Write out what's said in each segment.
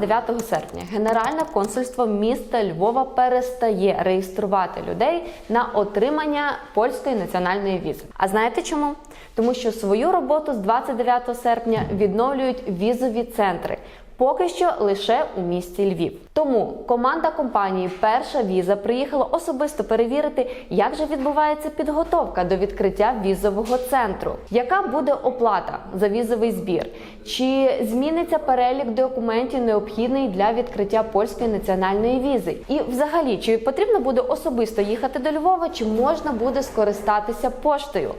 29 серпня Генеральне консульство міста Львова перестає реєструвати людей на отримання польської національної візи. А знаєте чому? Тому що свою роботу з 29 серпня відновлюють візові центри. Поки що лише у місті Львів. Тому команда компанії Перша віза приїхала особисто перевірити, як же відбувається підготовка до відкриття візового центру, яка буде оплата за візовий збір, чи зміниться перелік документів необхідний для відкриття польської національної візи, і взагалі чи потрібно буде особисто їхати до Львова, чи можна буде скористатися поштою.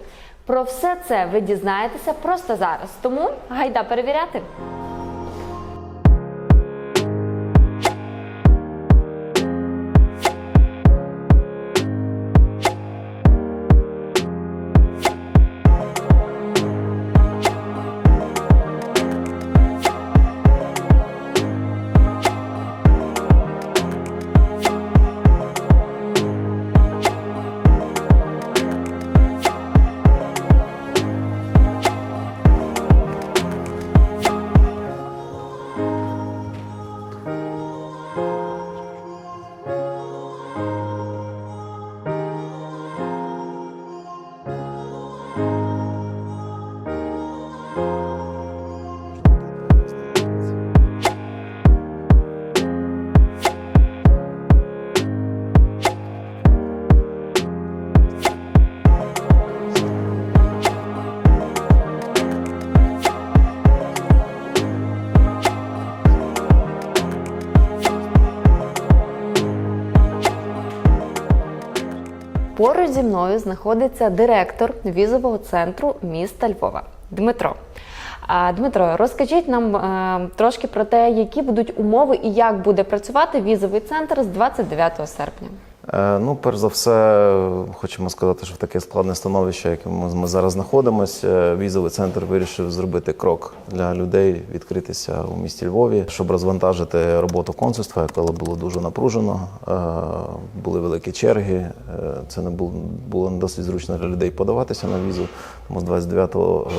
Про все це ви дізнаєтеся просто зараз. Тому гайда перевіряти. Поруч зі мною знаходиться директор візового центру міста Львова Дмитро. Дмитро, розкажіть нам е, трошки про те, які будуть умови і як буде працювати візовий центр з 29 серпня. Е, Ну, перш за все, хочемо сказати, що в таке складне становище, яке ми, зараз знаходимося, візовий центр вирішив зробити крок для людей, відкритися у місті Львові, щоб розвантажити роботу консульства, яке було дуже напружено. Е, Були великі черги. е, Це не було, не досить зручно для людей подаватися на візу. Тому з 29 е,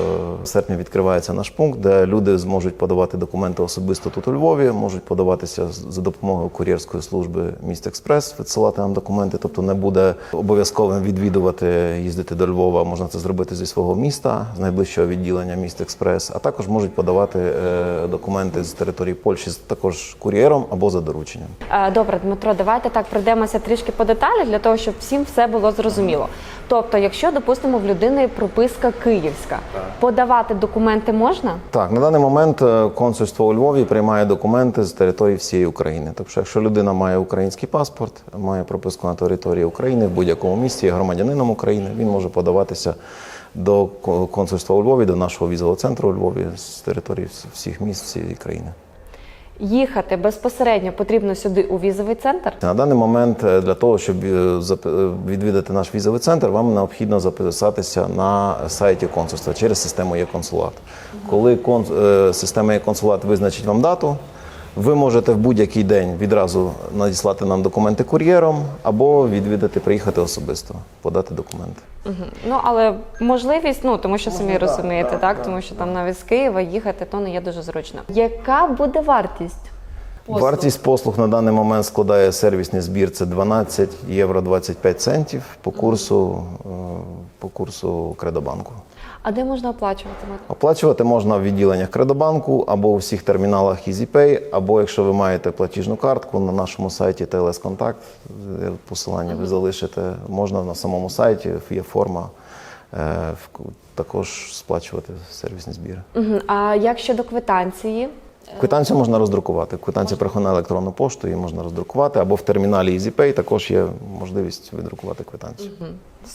серпня відкривається наш пункт, де люди зможуть подавати документи особисто тут у Львові, можуть подаватися за допомогою кур'єрської служби міст Експрес, відсилати нам документи. Тобто не буде обов'язковим відвідувати, їздити до Львова. Можна це зробити зі свого міста, з найближчого відділення міст Експрес. А також можуть подавати е, документи з території Польщі з- також кур'єром або за дорученням. Е, Добре, Дмитро, давайте так пройдемося трішки по деталях для того, щоб всім все було зрозуміло. Тобто, якщо, допустимо, в людини прописка київська, подавати документи можна? Так, на даний момент е, консульство у Львові приймає документи з території всієї України. Тобто, якщо людина має український паспорт, має прописку на території України в будь-якому місті, є громадянином України, він може подаватися до ко- консульства у Львові, до нашого візового центру у Львові з території всіх міст всієї країни. Їхати безпосередньо потрібно сюди у візовий центр. На даний момент е, для того, щоб е, е, відвідати наш візовий центр, вам необхідно записатися на сайті консульства через систему «Є-консулат». Коли кон- система «Є-консулат» визначить вам дату, ви можете в будь-який день відразу надіслати нам документи кур'єром або відвідати, приїхати особисто, подати документи. Мгм. Ну але можливість, ну тому що самі Ну, так, розумієте, так, так, так, тому що там навіть з Києва їхати то не є дуже зручно. Яка буде вартість? послуг? Вартість послуг на даний момент складає сервісний збір. Це 12 євро 25 центів по курсу, е, по курсу Кредобанку. А де можна оплачувати? Оплачувати можна в відділеннях Кредобанку або у всіх терміналах EasyPay, або якщо ви маєте платіжну картку на нашому сайті TLS Контакт, е, посилання ви залишите, можна на самому сайті, є форма. е, Також сплачувати сервісні збіри. А як щодо квитанції? Квитанцію можна роздрукувати. Квитанція приходить на електронну пошту, її можна роздрукувати, або в терміналі EasyPay також є можливість віддрукувати квитанцію.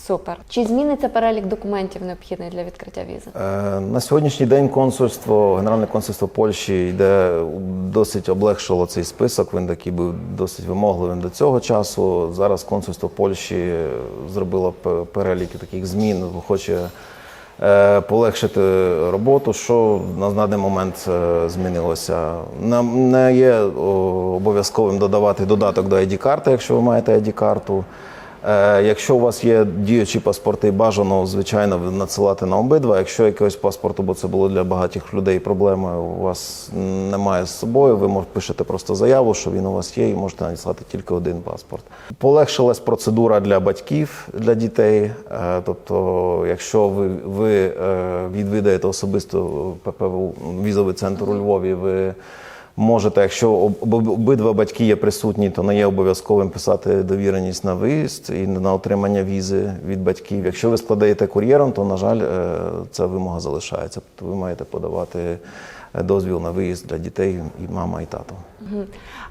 Супер. Чи зміниться перелік документів необхідний для відкриття візи? Е, На сьогоднішній день консульство, Генеральне консульство Польщі йде досить облегшило цей список. Він такий був досить вимогливим до цього часу. Зараз консульство Польщі зробило пе- перелік таких змін, хоче е, полегшити роботу. Що на даний момент е, змінилося? Нам не є обов'язковим додавати додаток до ID-карти, якщо ви маєте ID-карту. Е, Якщо у вас є діючі паспорти, бажано, звичайно, надсилати на обидва. Якщо якогось паспорту, бо це було для багатьох людей проблемою, у вас немає з собою, ви пишете просто заяву, що він у вас є, і можете надіслати тільки один паспорт. Полегшилась процедура для батьків, для дітей. Е, Тобто, якщо ви, ви е, відвідаєте особисто ППВ візовий центр у Львові, ви Можете, якщо об- об- обидва батьки є присутні, то не є обов'язковим писати довіреність на виїзд і на отримання візи від батьків. Якщо ви складаєте кур'єром, то на жаль, е, ця вимога залишається. Тобто ви маєте подавати дозвіл на виїзд для дітей і мама, і тато.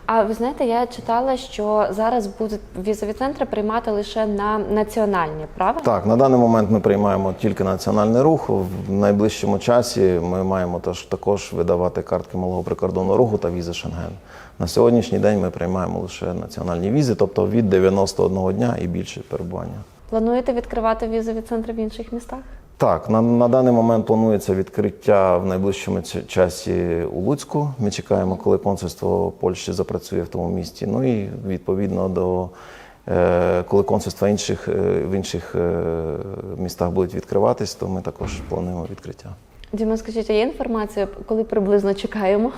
А ви знаєте, я читала, що зараз будуть візові центри приймати лише на національні, правильно? Так, на даний момент ми приймаємо тільки національний рух. В найближчому часі ми маємо також видавати картки малого прикордонного руху та візи Шенген. На сьогоднішній день ми приймаємо лише національні візи, тобто від 91 дня і більше перебування. Плануєте відкривати візові центри в інших містах? Так, на, на даний момент планується відкриття в найближчому часі у Луцьку. Ми чекаємо, коли консульство Польщі запрацює в тому місті. Ну і відповідно до е, коли консульства інших, е, в інших е, містах будуть відкриватись, то ми також плануємо відкриття. Діма, скажіть, а є інформація, коли приблизно чекаємо?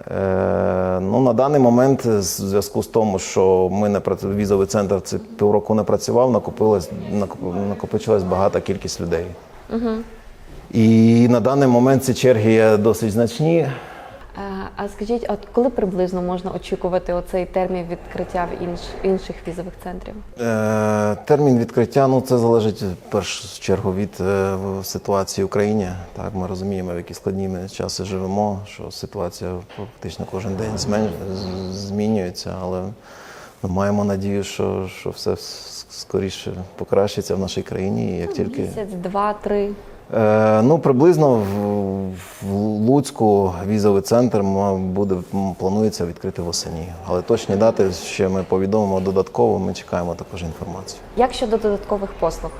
Е, ну, на даний момент, в зв'язку з тому, що ми не працю- візовий центр це півроку не працював, накопилось, накоп- накопичилась багата кількість людей. Угу. І на даний момент ці черги є досить значні. А скажіть, от коли приблизно можна очікувати оцей термін відкриття в інш, інших візових центрів? Е, термін відкриття ну це залежить в першу чергу від е, ситуації в Україні. Так, ми розуміємо, в які складні ми часи живемо, що ситуація фактично кожен день змен... змінюється, але ми маємо надію, що, що все скоріше покращиться в нашій країні. І як тільки Місяць, два, три. Е, ну, приблизно в, в Луцьку візовий центр буде планується відкрити восені. Але точні дати ще ми повідомимо додатково. Ми чекаємо також інформацію. Як щодо додаткових послуг?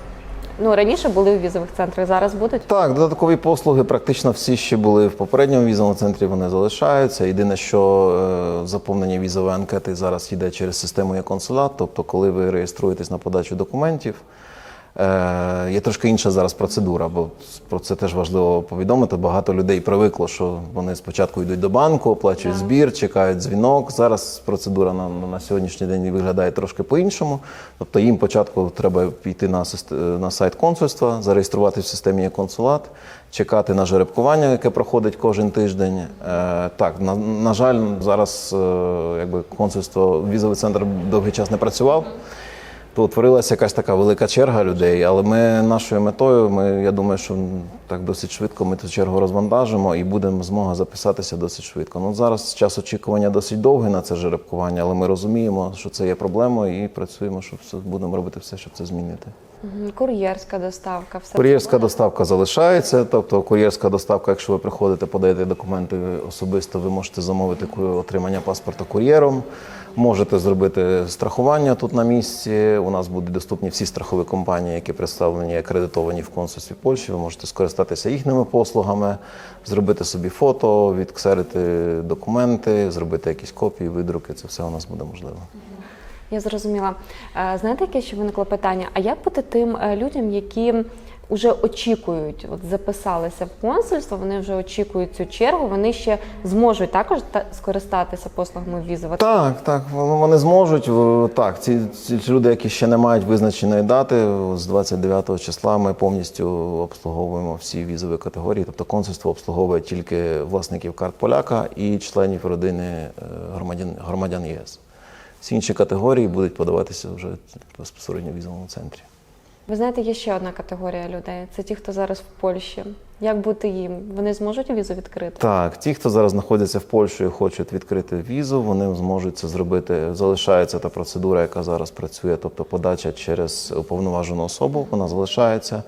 Ну раніше були у візових центрах, зараз будуть. Так, додаткові послуги практично всі ще були в попередньому візовому центрі. Вони залишаються. Єдине, що е, заповнення візової анкети зараз йде через систему «Є-консулат». Тобто, коли ви реєструєтесь на подачу документів. Е, Є трошки інша зараз процедура, бо про це теж важливо повідомити. Багато людей привикло, що вони спочатку йдуть до банку, оплачують збір, чекають дзвінок. Зараз процедура на, на сьогоднішній день виглядає трошки по-іншому. Тобто їм спочатку треба піти на, на сайт консульства, зареєструвати в системі консулат, чекати на жеребкування, яке проходить кожен тиждень. Е, так, на, на жаль, зараз е, якби консульство, візовий центр довгий час не працював то утворилася якась така велика черга людей. Але ми нашою метою, ми, я думаю, що так досить швидко ми цю чергу розвантажимо і будемо змога записатися досить швидко. Ну зараз час очікування досить довгий на це жеребкування, але ми розуміємо, що це є проблемою, і працюємо, щоб все будемо робити все, щоб це змінити. Кур'єрська доставка, все Кур'єрська доставка залишається. Тобто, кур'єрська доставка, якщо ви приходите, подаєте документи особисто, ви можете замовити отримання паспорта кур'єром. Можете зробити страхування тут на місці. У нас будуть доступні всі страхові компанії, які представлені акредитовані в консульстві Польщі. Ви можете скористатися їхніми послугами, зробити собі фото, відксерити документи, зробити якісь копії, видруки. Це все у нас буде можливо. Я зрозуміла. Е, Знаєте, яке ще виникло питання? А як бути тим е, людям, які вже очікують, от записалися в консульство, вони вже очікують цю чергу, вони ще зможуть також та- скористатися послугами візова? Так, так, вони зможуть. Так, ці, ці люди, які ще не мають визначеної дати, з 29 числа ми повністю обслуговуємо всі візові категорії. Тобто консульство обслуговує тільки власників карт поляка і членів родини е, громадян, громадян ЄС. Всі інші категорії будуть подаватися вже безпосередньо в візовому центрі. Ви знаєте, є ще одна категорія людей. Це ті, хто зараз в Польщі. Як бути їм? Вони зможуть візу відкрити? Так, ті, хто зараз знаходяться в Польщі і хочуть відкрити візу, вони зможуть це зробити. Залишається та процедура, яка зараз працює, тобто подача через уповноважену особу, вона залишається.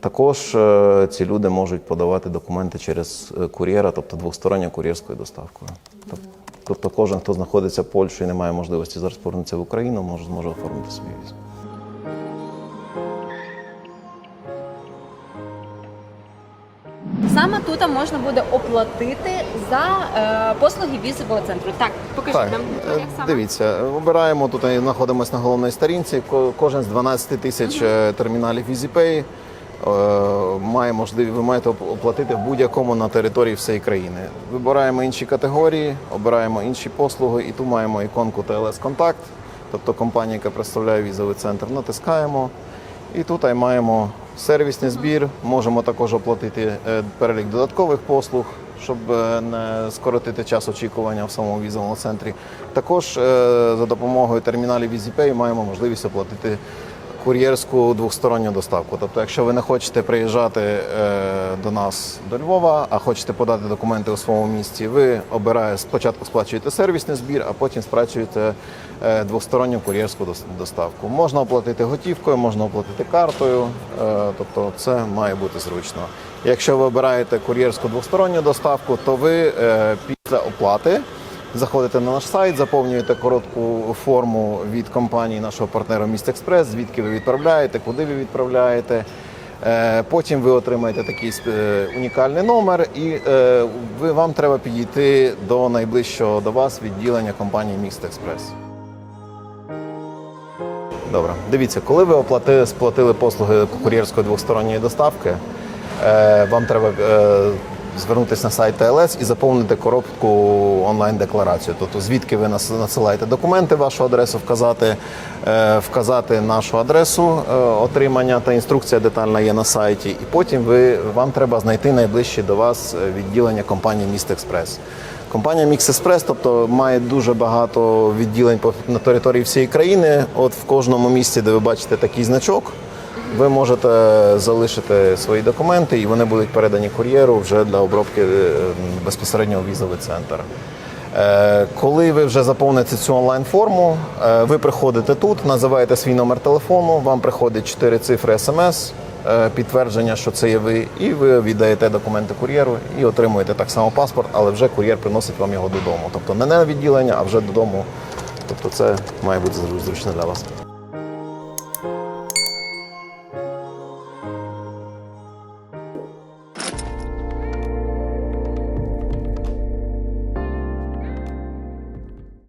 Також е, ці люди можуть подавати документи через е, кур'єра, тобто двосторонньою кур'єрською доставкою. Тоб- Тобто кожен, хто знаходиться в Польщі і не має можливості зараз повернутися в Україну, може зможе оформити свою візу. Тут можна буде оплатити за е, послуги візового центру. Так, покажіть нам е, як саме. дивіться, обираємо тут. Знаходимося на головній сторінці. Ко- Кожен з 12 тисяч е, терміналів EasyPay е, має можливість, ви маєте оп- оплатити в будь-якому на території всієї країни. Вибираємо інші категорії, обираємо інші послуги, і тут маємо іконку TLS Контакт, тобто компанія, яка представляє візовий центр. Натискаємо. І тут маємо сервісний збір. Можемо також оплатити е, перелік додаткових послуг, щоб е, не скоротити час очікування в самому візовому центрі. Також е, за допомогою терміналів EasyPay маємо можливість оплатити кур'єрську двосторонню доставку. Тобто, якщо ви не хочете приїжджати е, до нас до Львова, а хочете подати документи у своєму місті, ви обираєте спочатку сплачуєте сервісний збір, а потім сплачуєте е, двосторонню кур'єрську дос- доставку. Можна оплатити готівкою, можна оплатити картою, е, тобто це має бути зручно. Якщо ви обираєте кур'єрську двосторонню доставку, то ви е, після оплати Заходите на наш сайт, заповнюєте коротку форму від компанії нашого партнера Міст Експрес, звідки ви відправляєте, куди ви відправляєте. Е, Потім ви отримаєте такий е, унікальний номер, і е, ви, вам треба підійти до найближчого до вас відділення компанії Міст Експрес. Добре, дивіться, коли ви оплатили, сплатили послуги кур'єрської двосторонньої доставки, вам треба звернутися на сайт ТЛС і заповнити коробку онлайн-декларацію. Тобто звідки ви нас- надсилаєте документи, вашу адресу вказати, е, вказати нашу адресу е, отримання та інструкція детальна є на сайті. І потім ви, вам треба знайти найближче до вас е, відділення компанії Міст Експрес. Компанія Mix Express, тобто має дуже багато відділень на території всієї країни. От в кожному місці, де ви бачите такий значок, ви можете залишити свої документи, і вони будуть передані кур'єру вже для обробки е, безпосередньо у візовий центр. Е, Коли ви вже заповните цю онлайн-форму, е, ви приходите тут, називаєте свій номер телефону, вам приходить 4 цифри смс, підтвердження, що це є ви, і ви віддаєте документи кур'єру і отримуєте так само паспорт, але вже кур'єр приносить вам його додому. Тобто не на відділення, а вже додому. Тобто це має бути зручно для вас.